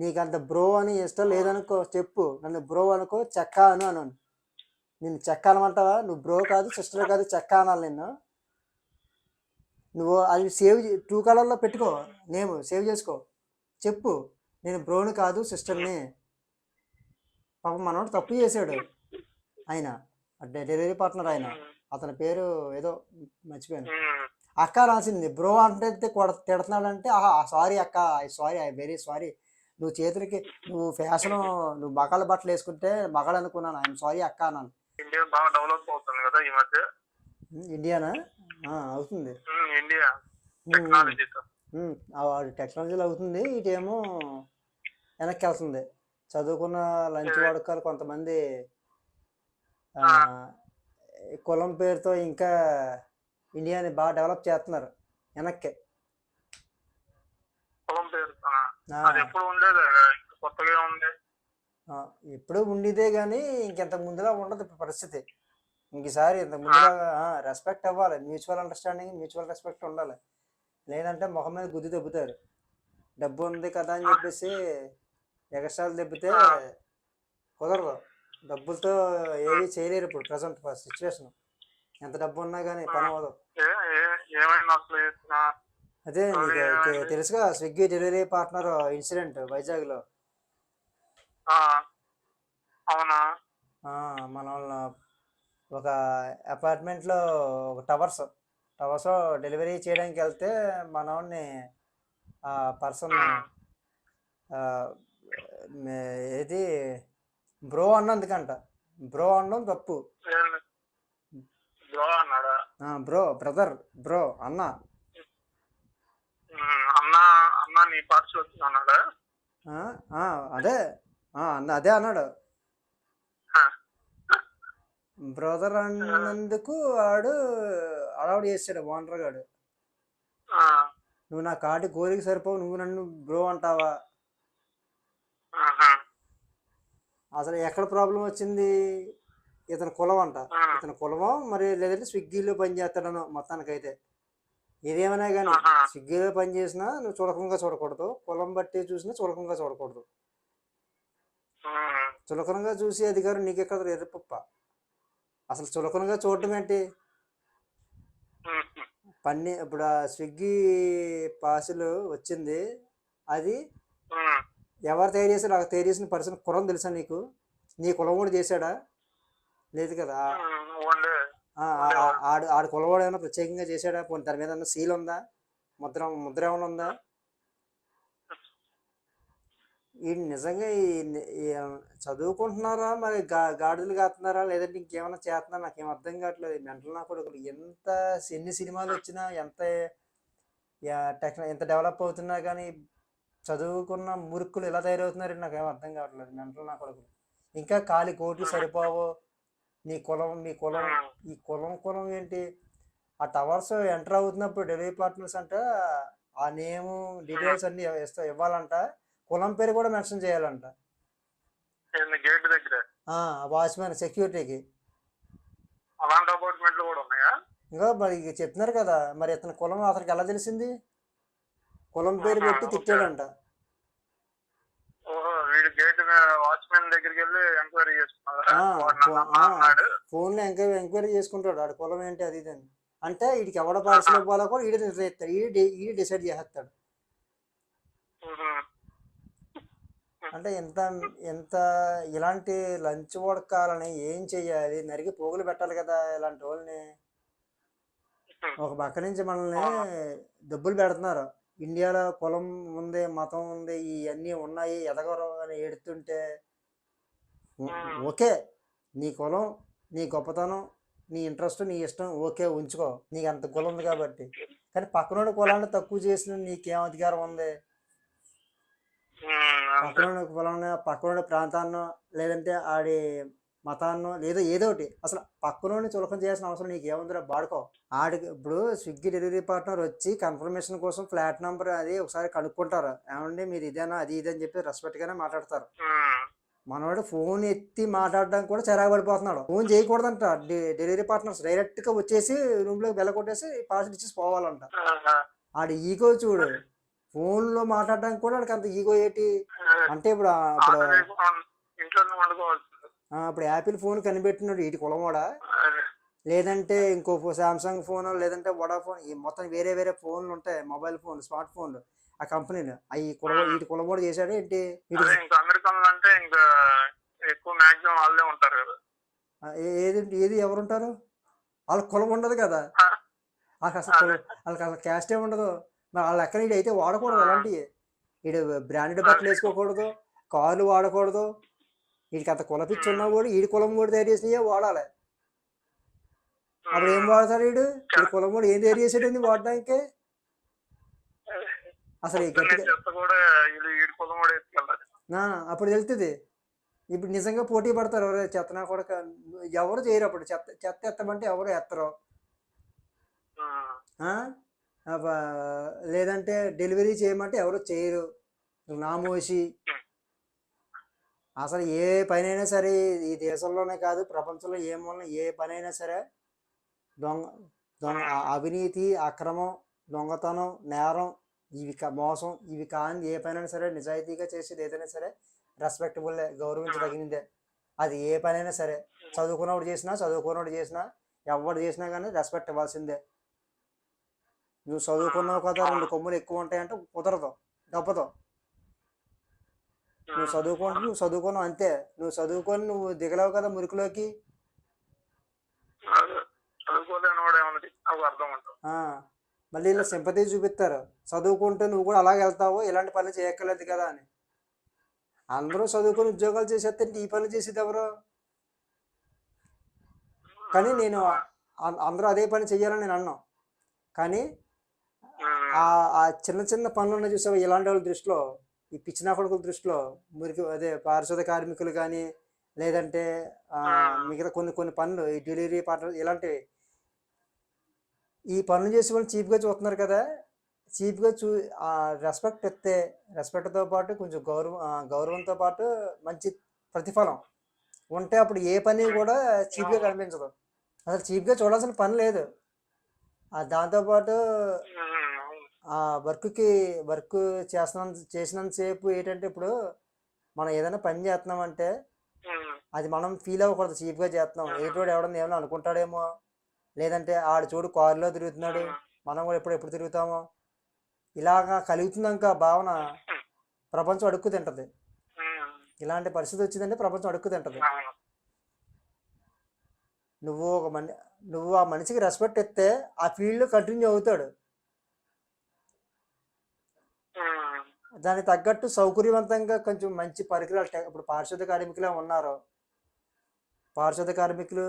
నీకు అంత బ్రో అని ఇష్టం లేదనుకో చెప్పు. నన్ను బ్రో అనుకో చెక్క అను అను నేను చెక్క అనమంటావా? నువ్వు బ్రో కాదు సిస్టర్ కాదు చెక్క అనాలి నిన్ను. నువ్వు అది సేవ్ టూ కలర్లో పెట్టుకో. నేమ్ సేవ్ చేసుకో. చెప్పు. నేను బ్రోని కాదు సిస్టర్ని. పాప మనోడు తప్పు చేశాడు. ఆయన. అంటే డెలివరీ పార్ట్నర్ ఆయన. అతని పేరు ఏదో మర్చిపోయాను. అక్క రాసింది. బ్రో అంటే కొడ తిడుతున్నాడంటే ఆహా సారీ అక్క సారీ ఐ వెరీ సారీ. నువ్వు చేతులకి నువ్వు ఫ్యాషన్ నువ్వు మగాళ్ళ బట్టలు వేసుకుంటే మగాళ్ళు అనుకున్నాను. ఐఎమ్ సారీ అక్క అన్నాను. ఇండియా బాగా డెవలప్ అవుతుంది కదా ఈ మధ్య. ఇండియానా అవుతుంది. ఇండియా టెక్నాలజీతో టెక్నాలజీలో అవుతుంది. ఇటేమో వెనక్కి వెళ్తుంది. చదువుకున్న లంచ్ వాడుకాలు కొంతమంది కులం పేరుతో ఇంకా ఇండియాని బాగా డెవలప్ చేస్తున్నారు. వెనక్కి పొలం పేరు ఆ, ఆ, అది ఎప్పుడు ఉండేది? కొత్తగా ఉంది? ఎప్పుడూ ఉండేదే కానీ ఇంకెంత ముందులా ఉండదు ఇప్పుడు పరిస్థితి. ఇంకసారి ఇంత ముందులా రెస్పెక్ట్ అవ్వాలి. మ్యూచువల్ అండర్స్టాండింగ్ మ్యూచువల్ రెస్పెక్ట్ ఉండాలి. లేదంటే మొహం మీద గుద్ది దెబ్బతారు. డబ్బు ఉంది కదా అని చెప్పేసి ఎగస్ట్రాలు దెబ్బతే కుదరదు. డబ్బులతో ఏమీ చేయలేరు ఇప్పుడు ప్రజెంట్ సిచ్యువేషన్ ఎంత డబ్బు ఉన్నా కానీ పని అవ్వదు. ఏ- అదే నీకు తెలుసుగా స్విగ్గీ డెలివరీ పార్ట్నర్ ఇన్సిడెంట్ వైజాగ్లో. ఆ, అవునా? మన వాళ్ళ ఒక అపార్ట్మెంట్లో ఒక టవర్స్ టవర్స్ డెలివరీ చేయడానికి వెళ్తే మనోడిని ఆ పర్సన్ ఏది? బ్రో అన్నందుకంట. బ్రో అనడం తప్పు? బ్రో బ్రదర్ బ్రో అన్న. అన్న అన్న నీ అదే. ఆ, అన్న అదే అన్నాడు. బ్రదర్ అన్నందుకు ఆడు అడవాడు చేస్తాడు ఓనర్ గాడు. నువ్వు నా కాటి కోరిక సరిపోవు నువ్వు నన్ను బ్రో అంటావా. అసలు ఎక్కడ ప్రాబ్లం వచ్చింది? ఇతని కులం అంట. ఇతని కులమో మరి లేదంటే స్విగ్గీలో పని చేస్తాడనో మొత్తానికైతే. ఏదేమైనా కానీ. స్విగ్గీలో పని చేసినా నువ్వు చులకంగా చూడకూడదు. కులం బట్టి చూసినా చులకంగా చూడకూడదు. చులకనగా చూసి అధికారం నీకెక్కడ ఎర్రపప్ప. అసలు చులకనగా చూడటం ఏంటి? పన్ని ఇప్పుడు ఆ స్విగ్గీ పాసులు వచ్చింది. అది ఎవరు తయారు చేశారు నాకు తయారు చేసిన పర్సన్ కులం తెలుసా నీకు? నీ కులం కూడా చేశాడా? లేదు కదా? ఆ, ఆ- ఆ- ఆడు ఆడు కులవాడు ఏమైనా ప్రత్యేకంగా చేశాడా? పోనీ దాని మీద సీల్ ఉందా? ముద్ర ముద్ర ఏమైనా ఉందా? ఈ నిజంగా ఈ చదువుకుంటున్నారా? మరి గా గాడులు కాస్తున్నారా లేదంటే ఇంకేమైనా చేస్తున్నారా? నాకేం అర్థం కావట్లేదు. మెంటల్ నా కొడుకులు ఎంత ఎన్ని సినిమాలు వచ్చినా ఎంత టెక్న ఎంత డెవలప్ అవుతున్నా కానీ చదువుకున్న మురుక్కులు ఎలా తయారవుతున్నారో నాకేం అర్థం కావట్లేదు. మెంటల్ నా కొడుకులు ఇంకా ఖాళీ కోట్లు సరిపోవు నీ కులం మీ కులం ఈ కులం కులం ఏంటి? ఆ టవర్స్ ఎంటర్ అవుతున్నప్పుడు డెలివరీ పార్ట్నర్స్ అంట ఆ నేము డీటెయిల్స్ అన్ని ఇస్తా ఇవ్వాలంట. కులం పేరు కూడా మెన్షన్ చేయాలంట. గేట్ దగ్గర? వాచ్మెన్ సెక్యూరిటీకి. అలాంటి అపార్ట్మెంట్లు కూడా ఉన్నాయా? ఇంకా మరి చెప్తున్నారు కదా మరి ఇతని కులం అతనికి ఎలా తెలిసింది? కులం పేరు పెట్టి తిట్టాడంట. ఓహో వీడు గేట్ దగ్గరికి వెళ్ళి ఎంక్వైరీ చేస్తున్నారా ఆ, వాడు నన్ను ఫో- అన్నా ఆ. అన్నాడు. ఫోన్లో ఎంక్వైరీ ఎంక్వైరీ చేసుకుంటాడు. ఆడు కులం ఏంటి అది ఇది అని. అంటే వీడికి ఎవడ పార్సల్ ఇవ్వాలో కూడా ఈడే నిర్ణయిస్తాడు. ఈడే డిసైడ్ చేస్తాడు ఉహు. అంటే ఎంత ఎంత ఇలాంటి లంచ్ వడకాలని ఏం చెయ్యాలి నరికి పోగులు పెట్టాలి కదా ఇలాంటి వాళ్ళని. ఒక పక్క నుంచి మనల్ని డబ్బులు పెడుతున్నారు. ఇండియాలో కులం ఉంది మతం ఉంది ఇవన్నీ ఉన్నాయి ఎదగరు అని ఏడుతుంటే ఓకే. నీ కులం నీ గొప్పతనం నీ ఇంట్రెస్ట్ నీ ఇష్టం ఓకే ఉంచుకో. నీకు అంత కులం ఉంది కాబట్టి. కానీ పక్కనోడి కులాన్ని తక్కువ చేసిన నీకేం అధికారం ఉంది? పక్కన పొలంలో పక్కన ప్రాంతాన్నో లేదంటే ఆడి మతాన్నో లేదో ఏదో ఒకటి. అసలు పక్కనోని చులకం చేయాల్సిన అవసరం నీకు ఏముందిరా బాడుకో ఆడికి ఇప్పుడు స్విగ్గీ డెలివరీ పార్ట్నర్ వచ్చి కన్ఫర్మేషన్ కోసం ఫ్లాట్ నెంబర్ అది ఒకసారి కనుక్కుంటారు. ఏమండి మీరు ఇదేనా అది ఇది అని చెప్పి రెస్పెక్ట్గానే మాట్లాడతారు. మనవాడు ఫోన్ ఎత్తి మాట్లాడడానికి కూడా చిరాకు పడిపోతున్నాడు ఫోన్ చేయకూడదంట. డెలివరీ పార్ట్నర్స్ డైరెక్ట్గా వచ్చేసి రూమ్లోకి వెళ్ళ కొట్టేసి పార్సల్ ఇచ్చేసి పోవాలంట. ఆడి ఈగో చూడు. ఫోన్లో మాట్లాడడానికి కూడా అంత ఈగో ఏంటి. అంటే ఇప్పుడు ఇప్పుడు ఇప్పుడు యాపిల్ ఫోన్ కనిపెట్టినాడు ఇటు కులమోడా. లేదంటే ఇంకో సామ్సంగ్ ఫోన్ లేదంటే వడాఫోన్ ఈ మొత్తం వేరే వేరే ఫోన్లు ఉంటాయి. మొబైల్ ఫోన్ స్మార్ట్ ఫోన్లు. ఆ కంపెనీలు అవి కుల వీటి కులమోడు చేశాడు ఏంటి? ఇంకా అమెరికన్లు అంటే ఇంకా ఎక్కువ మాక్సిమం వాళ్ళే ఉంటారు కదా. ఏది ఏది ఎవరుంటారు? వాళ్ళకి కులం ఉండదు కదా. వాళ్ళకి అసలు కులం వాళ్ళకి అసలు క్యాస్ట్ ఏమి ఉండదు. మరి వాళ్ళ ఎక్కడ వీడు అయితే వాడకూడదు అలాంటివి. వీడు బ్రాండెడ్ బట్టలు వేసుకోకూడదు కార్లు వాడకూడదు. వీడికి అంత కుల పిచ్చి ఉన్నా కూడా వీడి కులం కూడా తయారు చేసినవే వాడాలి? అప్పుడు ఏం వాడతాడు వీడు వీడి కులం కూడా ఏం తయారు చేసాడండి వాడడానికి అసలు ఈ పొద్దున్నే గట్టిగా చెత్త కూడా వీళ్ళు వీడి కులం కూడా ఎత్తుకెళ్ళాలి ఆ, అప్పుడు తెలుస్తుంది ఇప్పుడు నిజంగా పోటీ పడతారు ఎవరు చెత్తనా కూడా ఎవరు చేయరు అప్పుడు. చెత్త చెత్త ఎత్తమంటే ఎవరు ఎత్తరు. లేదంటే డెలివరీ చేయమంటే ఎవరు చేయరు. నామోసి అసలు ఏ పనైనా సరే ఈ దేశంలోనే కాదు ప్రపంచంలో ఏ మూలన ఏ పనైనా సరే దొంగ దొంగ అవినీతి అక్రమం దొంగతనం నేరం ఇవి మోసం ఇవి కాని ఏ పనైనా సరే నిజాయితీగా చేసేది ఏదైనా సరే రెస్పెక్టబుల్ గౌరవించదగినదే. అది ఏ పనైనా సరే చదువుకున్నవాడు చేసినా చదువుకున్నవాడు చేసినా ఎవడు చేసినా కానీ రెస్పెక్ట్ ఇవ్వాల్సిందే. నువ్వు చదువుకున్నావు కదా రెండు కొమ్ములు ఎక్కువ ఉంటాయంటే కుదరదు తప్పదు. నువ్వు చదువుకుంటూ నువ్వు చదువుకున్నావు అంతే. నువ్వు చదువుకొని నువ్వు దిగలేవు కదా మురికిలోకి. అర్థం మళ్ళీ ఇలా సింపతి చూపిస్తారు. చదువుకుంటే నువ్వు కూడా అలాగే వెళ్తావు ఇలాంటి పనులు చేయక్కర్లేదు కదా అని. అందరూ చదువుకొని ఉద్యోగాలు చేసేస్తే ఈ పనులు చేసేది ఎవరు? కానీ నేను అందరూ అదే పని చెయ్యాలని నేను అన్నాను కానీ ఆ ఆ చిన్న చిన్న పనులు ఉన్నాయి చూసావా? ఇలాంటి వాళ్ళ దృష్టిలో ఈ పిచ్చినా కొడుకుల దృష్టిలో మురికి అదే పారిశుద్ధ కార్మికులు కానీ లేదంటే మిగతా కొన్ని కొన్ని పనులు ఈ డెలివరీ పార్ట్నర్ ఇలాంటివి ఈ పనులు చేసే వాళ్ళు చీప్గా చూస్తున్నారు కదా. చీప్గా చూ రెస్పెక్ట్ ఇస్తే రెస్పెక్ట్తో పాటు కొంచెం గౌరవం గౌరవంతో పాటు మంచి ప్రతిఫలం ఉంటే అప్పుడు ఏ పని కూడా చీప్గా కనిపించదు. అసలు చీప్గా చూడాల్సిన పని లేదు. దాంతోపాటు ఆ వర్క్కి వర్క్ చేస్తున్నంత చేసినంతసేపు ఏంటంటే ఇప్పుడు మనం ఏదైనా పని చేస్తున్నామంటే అది మనం ఫీల్ అవ్వకూడదు చీప్గా చేస్తున్నాం. ఎదుటోడు ఎవడన్నా ఏమైనా అనుకుంటాడేమో. లేదంటే ఆడు చూడు కారులో తిరుగుతున్నాడు. మనం కూడా ఎప్పుడు ఎప్పుడు తిరుగుతామో. ఇలాగా కలుగుతుందాక భావన ప్రపంచం అడుక్కు తింటది. ఇలాంటి పరిస్థితి వచ్చిందంటే ప్రపంచం అడుక్కు తింటది. నువ్వు ఒక మని నువ్వు ఆ మనిషికి రెస్పెక్ట్ ఇస్తే ఆ ఫీల్డ్లో కంటిన్యూ అవుతాడు. దానికి తగ్గట్టు సౌకర్యవంతంగా కొంచెం మంచి పరికరాలు ఇప్పుడు పారిశుద్ధ కార్మికులే ఉన్నారు పారిశుద్ధ కార్మికులు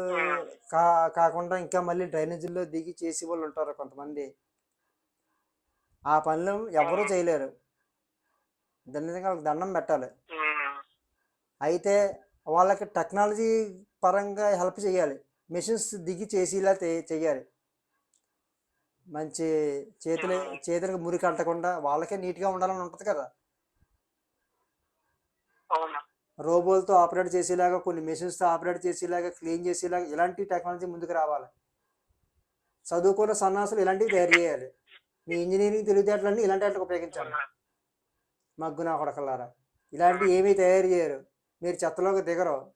కా కాకుండా ఇంకా మళ్ళీ డ్రైనేజీల్లో దిగి చేసే వాళ్ళు ఉంటారు కొంతమంది. ఆ పనులు ఎవరూ చేయలేరు. దాని వాళ్ళకి దండం పెట్టాలి. అయితే వాళ్ళకి టెక్నాలజీ పరంగా హెల్ప్ చేయాలి. మిషన్స్ దిగి చేసేలా చేయాలి. మంచి చేతులు చేతులకు మురికి అంటకుండా వాళ్ళకే నీట్గా ఉండాలని ఉంటుంది కదా అవును రోబోలతో ఆపరేట్ చేసేలాగా కొన్ని మెషిన్స్తో ఆపరేట్ చేసేలాగా క్లీన్ చేసేలాగా ఇలాంటి టెక్నాలజీ ముందుకు రావాలి. చదువుకున్న సన్నాసులు ఇలాంటివి తయారు చేయాలి. మీ ఇంజనీరింగ్ తెలివితేటలన్నీ ఇలాంటి వాటికి ఉపయోగించాలి. మగ్గు నా కొడకలారా ఇలాంటివి ఏమీ తయారు చేయరు. మీరు చెత్తలోకి దిగరు.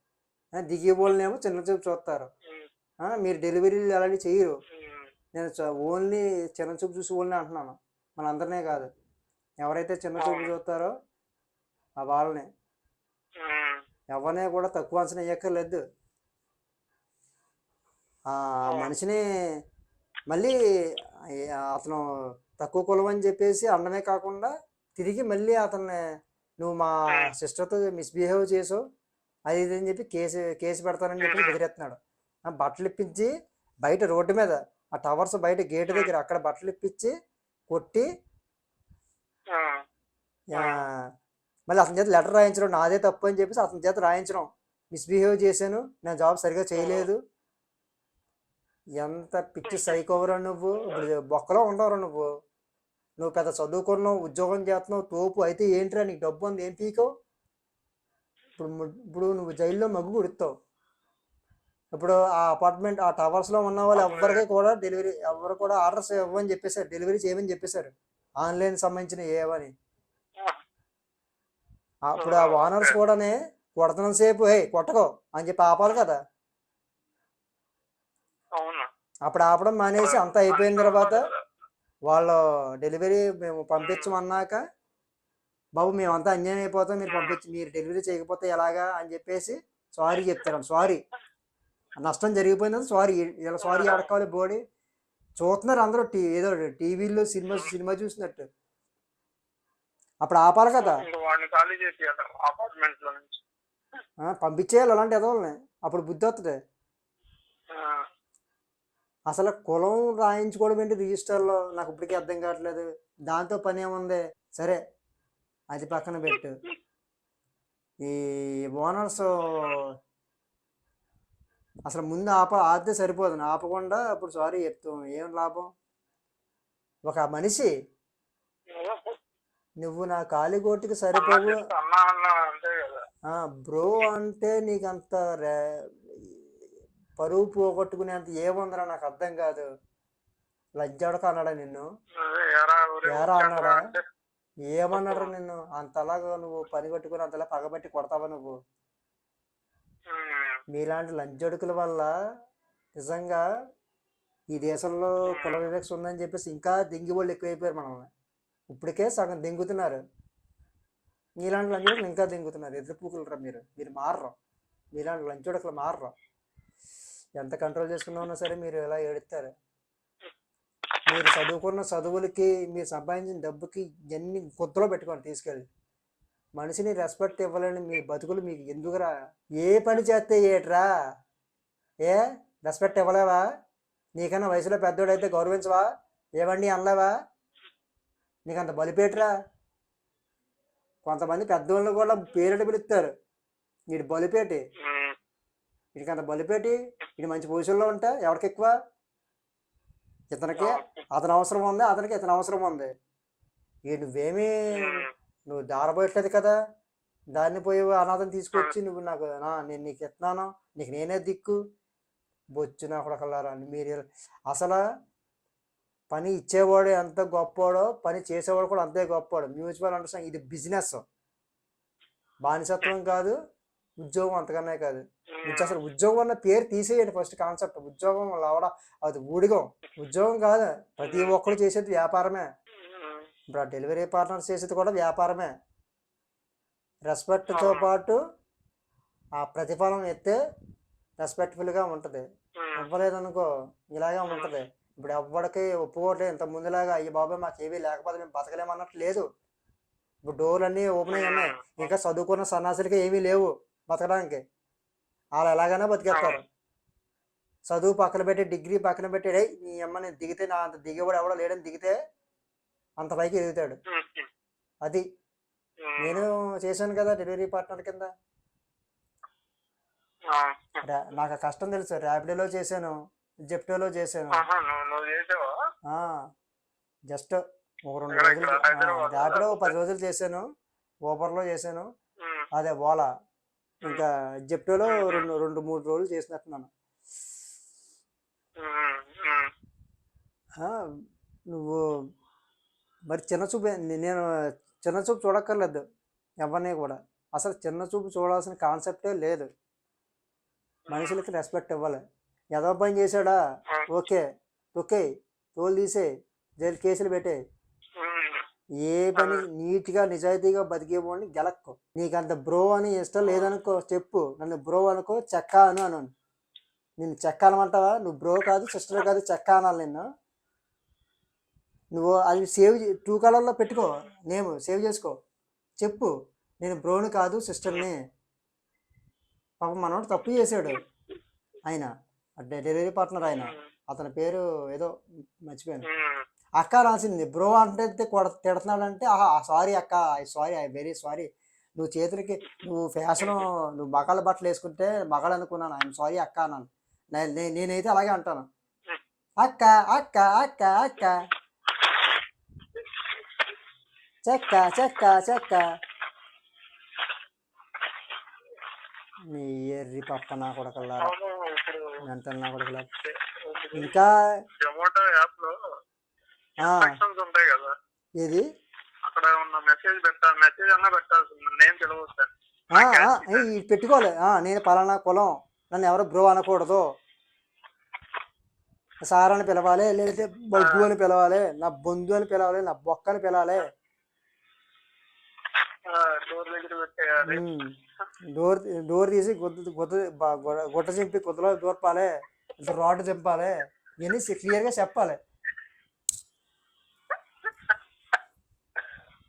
ఆ, దిగే వాళ్ళనేమో చిన్న చూపు చూస్తారు. మీరు డెలివరీలు అలాంటివి చేయరు. నేను ఓన్లీ చిన్న చూపు చూసి ఓన్లీ అంటున్నాను. మనందరినే కాదు. ఎవరైతే చిన్న చూపు చూస్తారో ఆ వాళ్ళని. ఎవరిని కూడా తక్కువ అంచనా వేయక్కర్లేదు. ఆ మనిషిని మళ్ళీ అతను తక్కువ కులం అని చెప్పేసి అనడమే కాకుండా తిరిగి మళ్ళీ అతన్ని నువ్వు మా సిస్టర్తో మిస్బిహేవ్ చేసావు అది ఇది అని చెప్పి కేసు కేసు పెడతానని చెప్పి బెదిరేస్తున్నాడు. బట్టలు ఇప్పించి బయట రోడ్డు మీద ఆ టవర్స్ బయట గేట్ దగ్గర అక్కడ బట్టలు ఇప్పించి కొట్టి మళ్ళీ అతని చేత లెటర్ రాయించడం నాదే తప్పు అని చెప్పేసి అతని చేత రాయించడం. మిస్బిహేవ్ చేశాను నా జాబ్ సరిగా చేయలేదు. ఎంత పిచ్చి సైకోవరా నువ్వు? ఇప్పుడు బొక్కలో ఉండవరా నువ్వు. నువ్వు పెద్ద చదువుకున్నావు ఉద్యోగం చేస్తున్నావు తోపు అయితే ఏంట్రా నీకు డబ్బు ఉంది ఏం పీకో? ఇప్పుడు ము- ఇప్పుడు నువ్వు జైల్లో మగ్గు కుడుతావు. ఇప్పుడు ఆ అపార్ట్మెంట్ ఆ టవర్స్లో ఉన్న వాళ్ళు ఎవరికి కూడా డెలివరీ ఎవరు కూడా ఆర్డర్స్ ఇవ్వని చెప్పేశారు డెలివరీ చేయమని చెప్పేశారు. ఆన్లైన్ సంబంధించిన ఏవని. అప్పుడు ఆ ఓనర్స్ కూడానే కొడుతున్నంత సేపు హే కొట్టకో అని చెప్పి ఆపాలి కదా. అప్పుడు ఆపడం మానేసి అంతా అయిపోయిన తర్వాత వాళ్ళు డెలివరీ మేము పంపించమన్నాక బాబు మేమంతా అన్యాయం అయిపోతాం మీరు పంపించి మీరు డెలివరీ చేయకపోతే ఎలాగా? అని చెప్పేసి సారీ చెప్తారు. సారీ. నష్టం జరిగిపోయిందని సారీ. ఇలా సారీ అడకాలి బోడీ. చూస్తున్నారు అందరూ టీ ఏదో టీవీలో సినిమా సినిమా చూసినట్టు. అప్పుడు ఆపాలి కదా. ఇంకా వాడిని ఖాళీ చేసి అపార్ట్మెంట్లో నుంచి. ఆ, పంపించేయాలి అలాంటి ఎదవల్ని. అప్పుడు బుద్ధి వస్తుంది అసలు కులం రాయించుకోవడం ఏంటి రిజిస్టర్లో? నాకు ఇప్పటికీ అర్థం కావట్లేదు. దాంతో పని ఏముంది? సరే అది పక్కన పెట్టు. ఈ ఓనర్స్ అసలు ముందు ఆప ఆపితే సరిపోదు. ఆపకుండా అప్పుడు సారీ చెప్తాం. ఏం లాభం? ఒక మనిషి నువ్వు నా కాలిగోటికి సరిపోవు. అంతే బ్రో అంటే నీకు అంత రే- పరువు పోగొట్టుకునేంత ఏముందిరా నాకు అర్థం కాదు. లజ్జాడక అన్నాడా నిన్ను? ఎరా అన్నాడా? ఏమన్నాడు నిన్ను? అంతలాగా నువ్వు పని కట్టుకుని అంతలా పగబట్టి కొడతావా నువ్వు? మీలాంటి లంచొడుకుల వల్ల నిజంగా ఈ దేశంలో కుల వివక్ష ఉందని చెప్పేసి ఇంకా దింగి వాళ్ళు ఎక్కువైపోయారు మనల్ని. ఇప్పటికే సగం దింగుతున్నారు. మీలాంటి లంచొడుకులు ఇంకా దింగుతున్నారు. ఎదురు పూకులరా మీరు? మీరు మారరు. మీలాంటి లంచొడుకులు మారరు. ఎంత కంట్రోల్ చేసుకున్నా సరే మీరు ఎలా ఏడుస్తారు మీరు చదువుకున్న చదువులకి మీరు సంపాదించిన డబ్బుకి ఎన్ని గుద్దలో పెట్టుకోండి తీసుకెళ్ళి. మనిషిని రెస్పెక్ట్ ఇవ్వాలని మీ బతుకులు మీకు ఎందుకురా? ఏ పని చేస్తే ఏట్రా? ఏ? రెస్పెక్ట్ ఇవ్వలేవా? నీకన్నా వయసులో పెద్దోడైతే గౌరవించవా? ఏవండి అనలేవా? నీకు అంత బలిపేటరా కొంతమంది పెద్దోళ్ళు కూడా పేరెట పిలుస్తారు. వీడు బలిపేటి వీడికి అంత బలిపేటి వీడు మంచి పొజిషన్లో ఉంటే? ఎవరికి ఎక్కువ? ఇతనికి? అతని అవసరం ఉంది అతనికి ఇతని అవసరం ఉంది. ఈ నువ్వేమీ నువ్వు దారబోయట్లేదు కదా? దాన్ని పోయి అనాథం తీసుకొచ్చి నువ్వు నాకు నా నేను నీకు ఇస్తున్నాను. నీకు నేనే దిక్కు. బొచ్చు నా కొడకల్లారా అని మీరు అసలు పని ఇచ్చేవాడు ఎంత గొప్పవాడో పని చేసేవాడు కూడా అంతే గొప్పవాడు మ్యూచువల్ అండర్స్టాండింగ్ ఇది బిజినెస్ బానిసత్వం కాదు ఉద్యోగం అంతకన్నా కాదు. మీకు అసలు ఉద్యోగం అన్న పేరు తీసేయండి ఫస్ట్ కాన్సెప్ట్ ఉద్యోగం అవడం అది ఊడిగం. ఉద్యోగం కాదు ప్రతి ఒక్కరు చేసేది వ్యాపారమే. ఉమ్, ఇప్పుడు ఆ డెలివరీ పార్ట్నర్స్ చేసేది కూడా వ్యాపారమే. రెస్పెక్ట్తో. పాటు ఆ ప్రతిఫలం ఎత్తే రెస్పెక్ట్ఫుల్గా ఉంటుంది. ఇవ్వలేదనుకో ఇలాగే ఉంటుంది. ఇప్పుడు ఎవ్వడికి ఒప్పుకోవట్లేదు. ఇంత ముందులాగా అయ్యి బాబాయ్ మాకు ఏమీ లేకపోతే మేము బతకలేమన్నట్టు లేదు. ఇప్పుడు డోర్లు అన్నీ ఓపెన్ అయ్యి ఉన్నాయి. ఇంకా చదువుకున్న సన్నాసులకి ఏమీ లేవు బతకడానికి. వాళ్ళు ఎలాగైనా బతికేస్తారు. చదువు పక్కన పెట్టి డిగ్రీ పక్కన పెట్టి "రేయ్, నీ అమ్మ నేను దిగితే నా అంత దిగేవాడు ఎవడో లేడని దిగితే అంత పైకి ఎదుగుతాడు. అది. నేను చేశాను కదా డెలివరీ పార్ట్నర్ కింద. నాకు కష్టం తెలుసు. ర్యాపిడోలో చేశాను. జెప్టోలో చేశాను. జస్ట్ ఒక రెండు రోజులు ఇక్కడ హైదరాబాద్లో ర్యాపిడో ఒక పది రోజులు చేశాను. ఊబర్లో చేశాను. అదే ఓలా ఇంకా జెప్టోలో రెండు రెండు మూడు రోజులు చేసినట్టున్నాను. నువ్వు మరి చిన్న చూపు నేను చిన్న చూపు చూడక్కర్లేదు ఎవరిని కూడా. అసలు చిన్న చూపు చూడాల్సిన కాన్సెప్టే లేదు. మనుషులకి రెస్పెక్ట్ ఇవ్వాలి. ఏదో పని చేశాడా? ఓకే. ఓకే. తోలు తీసే జైలు కేసులు పెట్టే. ఏ పని నీట్గా నిజాయితీగా బతికేవాడిని గెలక్కు. నీకు అంత బ్రో అని ఇష్టం లేదనుకో చెప్పు. నన్ను బ్రో అనుకో చెక్క అను అను నిన్ను చెక్క అనమంటావా? నువ్వు బ్రో కాదు సిస్టర్ కాదు చెక్క అనాలి నిన్ను. నువ్వు అది సేవ్ టూ కలర్లో పెట్టుకో. నేమ్ సేవ్ చేసుకో. చెప్పు. నేను బ్రోని కాదు సిస్టర్ని. పాపం మనోడు తప్పు చేశాడు. ఆయన డెలివరీ పార్ట్నర్ ఆయన. అతని పేరు ఏదో మర్చిపోయాను. అక్క రాసింది బ్రో అంటే కొడ తిడుతున్నాడంటే ఆహా సారీ అక్క సారీ ఐ వెరీ సారీ. నువ్వు చేతులకి నువ్వు ఫ్యాషన్ నువ్వు మగాళ్ళ బట్టలు వేసుకుంటే మగాళ్ళు అనుకున్నాను ఐఎమ్ సారీ అక్క అన్నాను. నేనైతే అలాగే అంటాను. అక్క అక్క అక్క అక్క. చెక్క చెక్క చెక్క. నీ ఎర్రి పప్ప నా కొడకల్లారా. మెంటల్ నా కొడకలా ఇంకా జొమాటో యాప్లో ఉంటాయి కదా. ఏది? అక్కడ ఉన్న మెసేజ్ పెట్టాలి మెసేజ్ అన్నా పెట్టాల్సింది. ఆ, ఈ పెట్టుకోవాలి. నేను పలానా కులం. నన్ను ఎవరు బ్రో అనకూడదు. సార్ అని పిలవాలి లేదంటే బొగ్గు అని పిలవాలి నా బొందు అని పిలవాలి నా బొక్క అని పిలవాలి. డోర్ డోర్ తీసి గుద్ద గుద్ద గుట్ట చింపి గుద్దలో దూర్పాలి ఇట్లా రాడ్ చింపాలి ఇవన్నీ క్లియర్గా చెప్పాలి.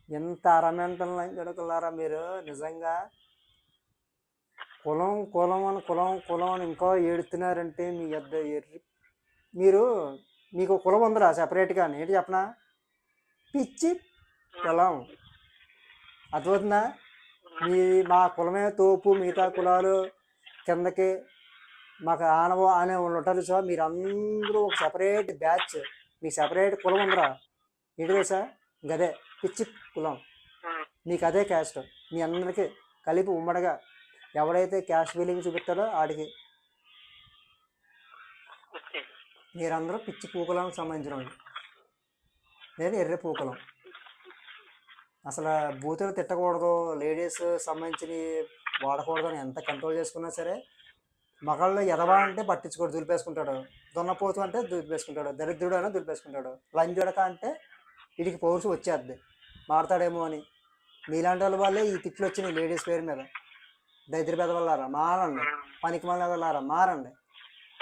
ఎంత అరమెంటల్ గడుకులారా మీరు నిజంగా? కులం కులం అని కులం కులం అని ఇంకా ఏడుతున్నారంటే మీ ఎద్ద ఎర్రి మీరు మీకు కులం ఉందిరా సెపరేట్గా ఏంటి చెప్పనా? పిచ్చి కులం. అర్థమవుతుందా? మీ మా కులమే తోపు మిగతా కులాలు కిందకి మాకు ఆనవ అనే వాళ్ళు ఉంటారు సార్. మీరు అందరూ ఒక సెపరేట్ బ్యాచ్ మీకు సెపరేట్ కులం ఉందిరా. ఏంటి సార్ గదే. పిచ్చి కులం. మీకు అదే క్యాస్ట్ మీ అందరికీ కలిపి ఉమ్మడిగా ఎవడైతే క్యాస్ట్ ఫీలింగ్ చూపిస్తాడో ఆడికి. మీరందరూ పిచ్చి పూకులానికి సంబంధించిన నేను ఎర్ర పూకులం అసలు బూతులు తిట్టకూడదు లేడీస్ సంబంధించి వాడకూడదు అని ఎంత కంట్రోల్ చేసుకున్నా సరే మగాళ్ళు ఎదవా అంటే పట్టించుకోడు దులిపేసుకుంటాడు. దున్నపోతు అంటే దులిపేసుకుంటాడు. దరిద్రుడు అయినా దులిపేసుకుంటాడు. లంజుడక అంటే వీడికి పౌరుషం వచ్చేద్ది. మారతాడేమో అని. మీలాంటి వాళ్ళ వల్లే ఈ తిట్లు వచ్చినాయి లేడీస్ పేరు మీద. దరిద్ర పెదవల్లారా మారండి. పనికి వాళ్ళారా మారండి.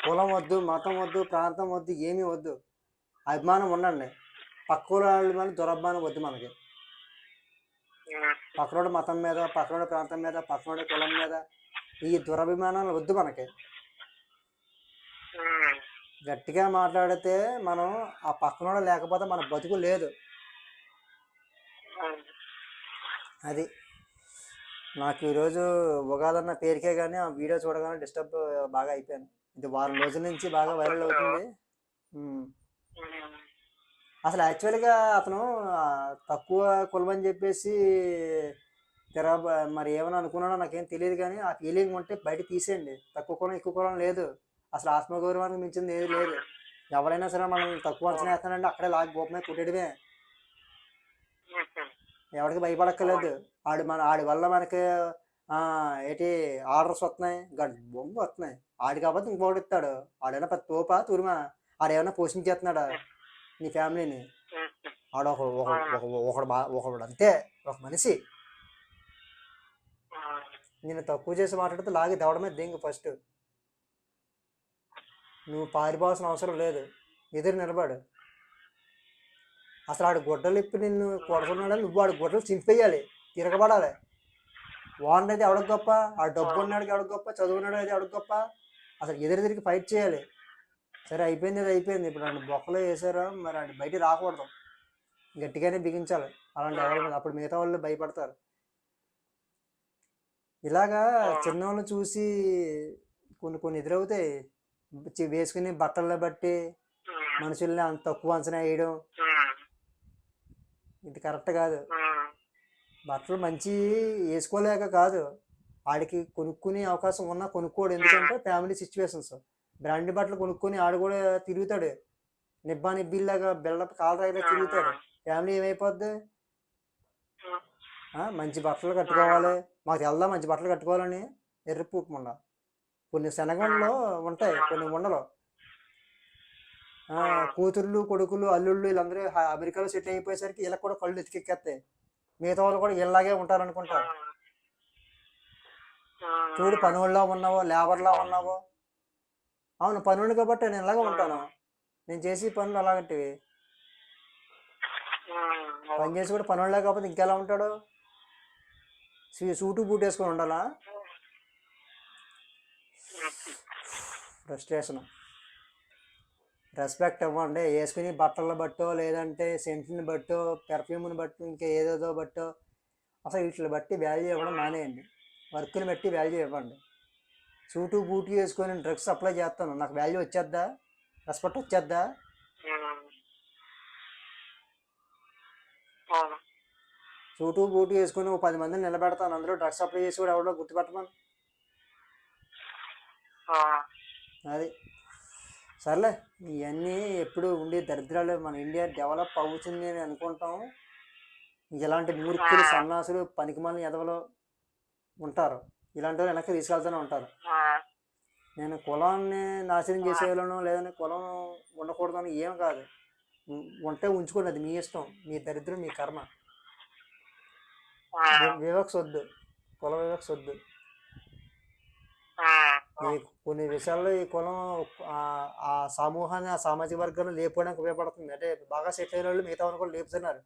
కులం వద్దు మతం వద్దు ప్రాంతం వద్దు ఏమీ వద్దు. అభిమానం ఉండండి. పక్క వాళ్ళ మీద దురభిమానం వద్దు మనకి. పక్కనోడి మతం మీద పక్కనోడి ప్రాంతం మీద పక్కనోడి కులం మీద ఈ దురభిమానాలు వద్దు మనకి. గట్టిగా మాట్లాడితే మనం ఆ పక్కనోడు లేకపోతే మన బతుకు లేదు. అది నాకు ఈరోజు ఉగాది అన్న పేరుకే కానీ ఆ వీడియో చూడగానే డిస్టర్బ్ బాగా అయిపోయాను. ఇది వారం రోజుల నుంచి బాగా వైరల్ అవుతుంది. అసలు యాక్చువల్గా అతను తక్కువ కులమని చెప్పేసి తెర మరి ఏమని అనుకున్నాడో నాకేం తెలియదు కానీ ఆ ఫీలింగ్ ఉంటే బయట తీసేయండి. తక్కువ కులం ఎక్కువ కులం లేదు. అసలు ఆత్మగౌరవానికి మించింది ఏది లేదు. ఎవరైనా సరే మనం తక్కువ అంచనా వేస్తానంటే అక్కడే లాగి గోపమే కుట్టడమే ఎవరికి భయపడక్కర్లేదు. ఆడు మన ఆడి వల్ల మనకి ఏంటి ఆర్డర్స్ వస్తున్నాయి. గడ్ బొంగు వస్తున్నాయి. ఆడి కాబట్టి ఇంకోటి ఇస్తాడు. ఆడైనా పెద్ద తోపా తూరిమా. ఆడేమైనా పోషించేస్తున్నాడా? నీ ఫ్యామిలీని ఉమ్, ఆడ ఒక ఒక- ఒక- ఒకడు ఒకడు అంతే ఒక మనిషి. నేను తక్కువ చేసి మాట్లాడితే లాగి దవడమే దెంగు ఫస్ట్. నువ్వు పారిపోవాల్సిన అవసరం లేదు. ఎదురు నిలబడు. అసలు ఆడు గుడ్డలు ఇప్పి నిన్ను కొడుతున్నాడని నువ్వు ఆడు గుడ్డలు చింపేయాలి తిరగబడాలి. వాడిని అయితే ఎవడికి గొప్ప? ఆ డబ్బు ఉన్నాడికి ఎవడికి గొప్ప? చదువున్నాడు అయితే ఎవడికి గొప్ప? అసలు ఎదురు తిరిగి ఫైట్ చేయాలి. సరే అయిపోయింది అది అయిపోయింది. ఇప్పుడు అంటే బొక్కలో వేసారా? మరి ఆయన బయటికి రాకూడదు. గట్టిగానే బిగించాలి. అలాంటి ఎవరి అప్పుడు మిగతా వాళ్ళు భయపడతారు. ఇలాగా చిన్నవాళ్ళు చూసి కొన్ని కొన్ని ఎదురవుతాయి. వేసుకుని బట్టలను బట్టి మనుషుల్ని అంత తక్కువ అంచనా వేయడం. ఇది కరెక్ట్ కాదు. బట్టలు మంచి వేసుకోలేక కాదు. ఆడికి కొనుక్కునే అవకాశం ఉన్నా కొనుక్కోడు. ఎందుకంటే ఫ్యామిలీ సిచ్యువేషన్స్. బ్రాండ్ బట్టలు కొనుక్కొని ఆడు కూడా తిరుగుతాడు. నిబ్బా నిబ్బిల్లాగా బిల్డప్ కాలరాయిలా తిరుగుతాడు. ఫ్యామిలీ ఏమైపోద్ది? మంచి బట్టలు కట్టుకోవాలి. మాకు వెళ్దాం మంచి బట్టలు కట్టుకోవాలని? ఎర్రిపూకముండ కొన్ని శనగంలో ఉంటాయి కొన్ని ఉండలు. ఆ, కూతుర్లు కొడుకులు అల్లుళ్ళు వీళ్ళందరూ అమెరికాలో సెటిల్ అయిపోయేసరికి వీళ్ళకి కూడా కళ్ళు ఎత్తికెక్కేస్తాయి మిగతా వాళ్ళు కూడా ఇలాగే ఉంటారనుకుంటారు చూడు పనుల్లో ఉన్నావో లేబర్లా ఉన్నావో. అవును పనులు కాబట్టి నేను ఇలాగే ఉంటాను. నేను చేసి పనులు అలాగంటివి పని చేసి కూడా పనులు కాకపోతే ఇంకెలా ఉంటాడు? సూ- సూటు బూట్ వేసుకొని ఉండాలా? ఫ్రస్ట్రేషన్. రెస్పెక్ట్ ఇవ్వండి. వేసుకుని బట్టలను బట్టో లేదంటే సెంట్ని బట్టో పెర్ఫ్యూమ్ని బట్టో ఇంకా ఏదేదో బట్టో అసలు వీటిని బట్టి వాల్యూ ఇవ్వడం మానేయండి. వర్క్ని బట్టి వాల్యూ ఇవ్వండి. సూటు బూటు వేసుకొని డ్రగ్స్ అప్లై చేస్తాను. నాకు వాల్యూ వచ్చేద్దా? రెస్పెక్ట్ వచ్చేద్దా? సూటు బూటు వేసుకొని ఓ పది మందిని నిలబెడతాను. అందులో డ్రగ్స్ అప్లై చేసి కూడా ఎవడో గుర్తుపెట్టమని. అది. సర్లే ఇవన్నీ ఎప్పుడు ఉండే దరిద్రాలు మన ఇండియా డెవలప్ అవుతుంది అని అనుకుంటాం. ఇలాంటి మూర్ఖులు సన్నాసులు పనికిమాలిన ఎదవలు ఉంటారు. ఇలాంటి వాళ్ళు వెనక్కి తీసుకెళ్తూనే ఉంటారు. నేను కులాన్ని నాశనం చేసేవాళ్ళను లేదంటే కులం ఉండకూడదని ఏం కాదు. ఉంటే ఉంచుకోండి అది మీ ఇష్టం. మీ దరిద్రం మీ కర్మ. వివక్ష వద్దు కుల వివక్ష వద్దు కొన్ని విషయాల్లో ఈ కులం ఆ- సమూహాన్ని ఆ సామాజిక వర్గాన్ని లేపుకోవడానికి ఉపయోగపడుతుంది. అంటే బాగా సెట్ అయిన వాళ్ళు మిగతా వాళ్ళు కూడా లేపుతున్నారు.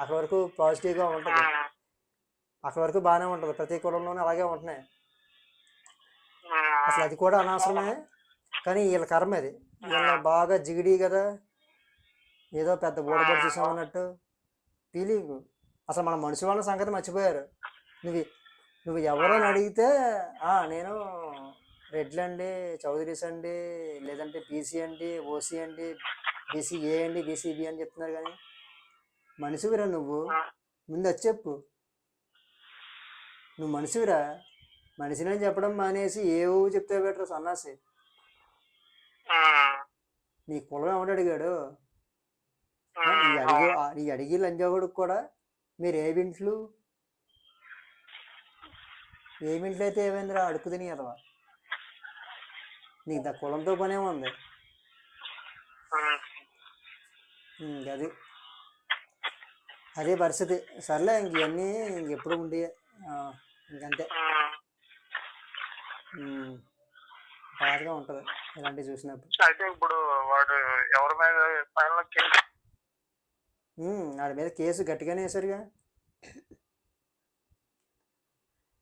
అక్కడ వరకు పాజిటివ్గా ఉంటుంది. అక్కడ వరకు బాగానే ఉంటుంది. ప్రతి కులంలోనే అలాగే ఉంటున్నాయి. అసలు అది కూడా అనవసరమే. కానీ వీళ్ళ కర్మ అది వీళ్ళ బాగా జిగిడి కదా. ఏదో పెద్ద బూడబడి చూసామన్నట్టు ఫీలింగ్ అసలు మన మనిషి వాళ్ళ సంగతి మర్చిపోయారు. నువ్వు నువ్వు ఎవరని అడిగితే "ఆ, నేను రెడ్లు అండి చౌదరీస్ అండి లేదంటే పీసీ అండి ఓసీ అండి బీసీ ఏ అండి బీసీబీ అని చెప్తున్నారు కానీ మనిషివిరా నువ్వు? ముందు వచ్చి చెప్పు. నువ్వు మనిషివిరా. మనిషిని అని చెప్పడం మానేసి ఏవో చెప్తే బెటర్ సన్నాసి? నీ కులం ఎవడు అడిగాడు? అడిగి ఈ అడిగి లంజాగుడికి కూడా మీరు ఏ వింట్లు ఏ వింట్లు అయితే ఏమైందిరా? అడుగు తిని అదవా నీకు దా కులంతో పనే ఉంది. అది అదే పరిస్థితి. సర్లే ఇంక ఇవన్నీ ఇంకెప్పుడు ఉండి ఇంకంతే. బాధగా ఉంటుంది ఇలాంటివి చూసినప్పుడు. అయితే ఇప్పుడు వాడు ఎవరి మీద ఫైనల్ కేసు? ఉమ్, వాడి మీద కేసు గట్టిగానే వేశారుగా.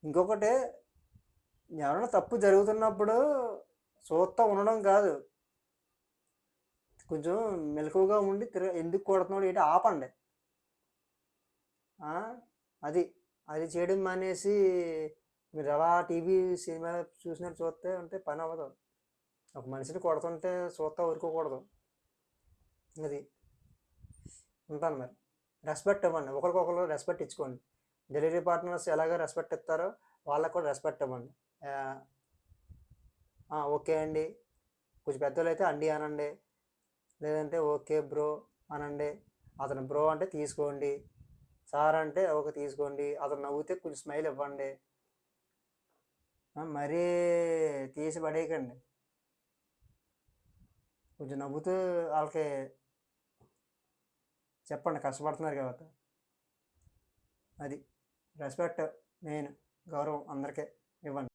ఇంకొకటి ఎవరైనా తప్పు జరుగుతున్నప్పుడు చూస్తా ఉండడం కాదు. కొంచెం మెలకువగా ఉండి తిరగ ఎందుకు కొడుతున్నాడు ఏంటి ఆపండి. అది. అది చేయడం మానేసి మీరు అలా టీవీ సినిమా చూసినట్టు చూస్తే ఉంటే పని అవ్వదు. ఒక మనిషిని కొడుతుంటే చూస్తా ఊరుకోకూడదు. అది ఉంటాను మరి. రెస్పెక్ట్ ఇవ్వండి. ఒకరికొకరు రెస్పెక్ట్ ఇచ్చుకోండి. డెలివరీ పార్ట్నర్స్ ఎలాగ రెస్పెక్ట్ ఇస్తారో వాళ్ళకు కూడా రెస్పెక్ట్ ఇవ్వండి. ఓకే అండి. కొంచెం పెద్దలు అయితే అండి అనండి. లేదంటే ఓకే బ్రో అనండి. అతను బ్రో అంటే తీసుకోండి. సార్ అంటే ఒక తీసుకోండి అతను నవ్వుతే కొంచెం స్మైల్ ఇవ్వండి. మరీ తీసి పడేయకండి. కొంచెం నవ్వుతూ వాళ్ళకి చెప్పండి కష్టపడుతున్నారు కాబట్టి. అది రెస్పెక్ట్ మెయిన్ గౌరవం అందరికీ ఇవ్వండి.